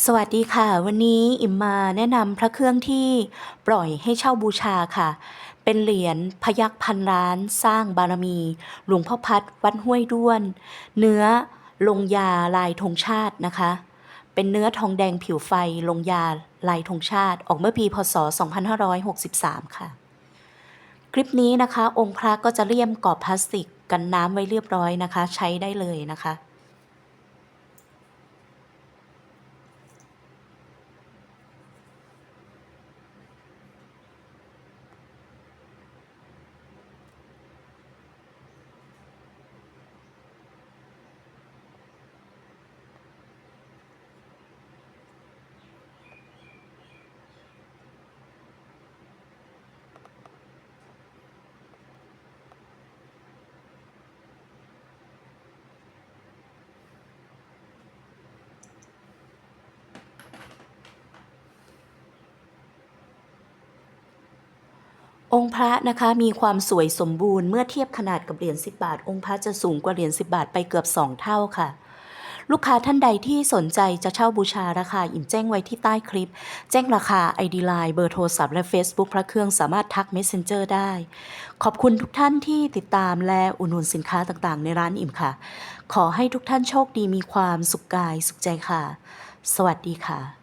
สวัสดีค่ะ วันนี้อิมมาแนะนำพระเครื่องที่ปล่อยให้เช่าบูชาค่ะ เป็นเหรียญพยักพันล้านสร้างบารมี หลวงพ่อพัดวัดห้วยด้วน เนื้อลงยาลายธงชาตินะคะ เป็นเนื้อทองแดงผิวไฟลงยาลายธงชาติ ออกเมื่อปีพศ 2563 ค่ะ คลิปนี้นะคะ องค์พระก็จะเลี่ยมกรอบพลาสติกกันน้ำไว้เรียบร้อยนะคะ ใช้ได้เลยนะคะ องค์พระนะคะมีความสวยสมบูรณ์เมื่อเทียบขนาดกับเหรียญ10 บาท องค์พระจะสูงกว่าเหรียญ10 บาทไปเกือบ 2 เท่าค่ะ ลูกค้าท่านใดที่สนใจจะเช่าบูชาราคาอิ่มแจ้งไว้ที่ใต้คลิป แจ้งราคา ID Line เบอร์โทรศัพท์และ Facebook พระเครื่องสามารถทัก Messenger ได้ ขอบคุณทุกท่านที่ติดตามและอุดหนุนสินค้าต่างๆ ในร้านอิ่มค่ะ ขอให้ทุกท่านโชคดีมีความสุขกายสุขใจค่ะ สวัสดีค่ะ